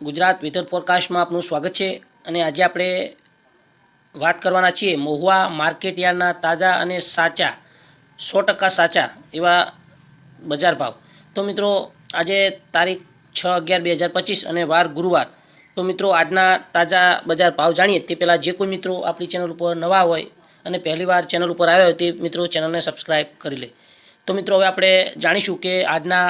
Gujarat weather ફોરકાસ્ટમાં આપનું સ્વાગત છે અને આજે આપણે વાત કરવાના છીએ મહુવા માર્કેટ યાર્ડના તાજા અને સાચા, સો ટકા સાચા એવા બજાર ભાવ. તો મિત્રો, આજે તારીખ છ અગિયાર બે હજાર પચીસ અને વાર ગુરુવાર. તો મિત્રો, આજના તાજા બજાર ભાવ જાણીએ તે પહેલાં જે કોઈ મિત્રો આપણી ચેનલ ઉપર નવા હોય અને પહેલીવાર ચેનલ ઉપર આવ્યા હોય તે મિત્રો ચેનલને સબસ્ક્રાઈબ કરી લે. તો મિત્રો, હવે આપણે જાણીશું કે આજના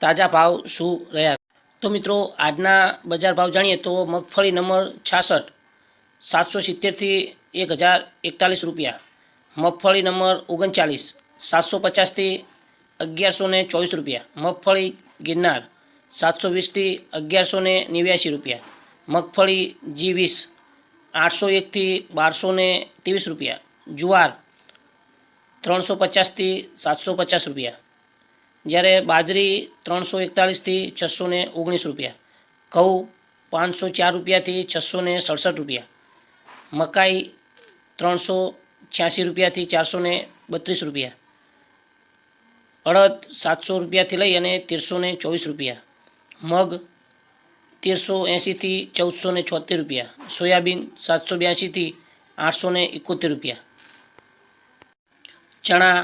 તાજા ભાવ શું રહ્યા તો મિત્રો, આજના બજાર ભાવ જાણીએ તો મગફળી નંબર છાસઠ, સાતસો સિત્તેરથી એક હજાર એકતાલીસ રૂપિયા. મગફળી નંબર ઓગણચાલીસ, સાતસો પચાસથી અગિયારસો ને ચોવીસ રૂપિયા. મગફળી ગિરનાર, સાતસો વીસથી અગિયારસો ને નેવ્યાસી રૂપિયા. મગફળી જી વીસ, આઠસો એકથી બારસો ને ત્રેવીસ રૂપિયા. જુવાર, ત્રણસો પચાસથી સાતસો પચાસ રૂપિયા. જ્યારે બાજરી ત્રણસો એકતાલીસથી છસો ને ઓગણીસ રૂપિયા, ઘઉં પાંચસો ચાર રૂપિયાથી છસો ને સડસઠ રૂપિયા, મકાઈ ત્રણસો છ્યાસી રૂપિયાથી ચારસો ને બત્રીસ રૂપિયા, અડદ સાતસો રૂપિયાથી લઈ અને તેરસો ને ચોવીસ રૂપિયા, મગ તેરસો એંશીથી ચૌદસો ને છોતેર રૂપિયા, સોયાબીન સાતસો બ્યાસીથી આઠસો ને એકોતેર રૂપિયા, ચણા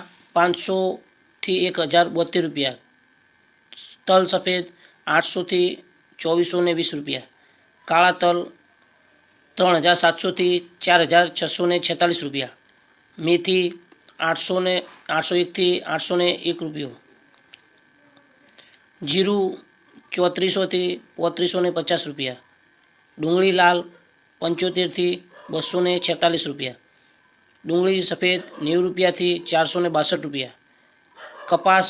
પાંચસોથી એક હજાર બોતેર રૂપિયા. તલ સફેદ આઠસોથી ચોવીસો ને વીસ રૂપિયા. કાળા તલ ત્રણ હજાર સાતસોથી ચાર હજાર છસો ને છેતાલીસ રૂપિયા. મેથી આઠસો ને, આઠસો એકથી આઠસો ને એક રૂપિયો. જીરું ચોત્રીસોથી પોત્રીસો ને પચાસ રૂપિયા. ડુંગળી લાલ પંચોતેરથી બસો ને છેતાલીસ રૂપિયા. ડુંગળી સફેદ નેવું રૂપિયાથી ચારસો ને બાસઠ રૂપિયા. કપાસ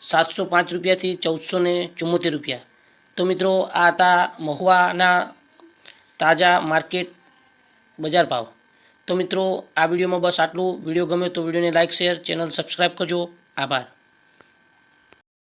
સાતસો પાંચ રૂપિયાથી ચૌદસો ને ચુમ્મોતેર રૂપિયા. તો મિત્રો, આ હતા મહુવાના તાજા માર્કેટ બજાર ભાવ. તો મિત્રો, આ વિડીયોમાં બસ આટલું. વીડિયો ગમે તો વિડીયોને લાઇક શેર, ચેનલ સબસ્ક્રાઈબ કરજો. આભાર.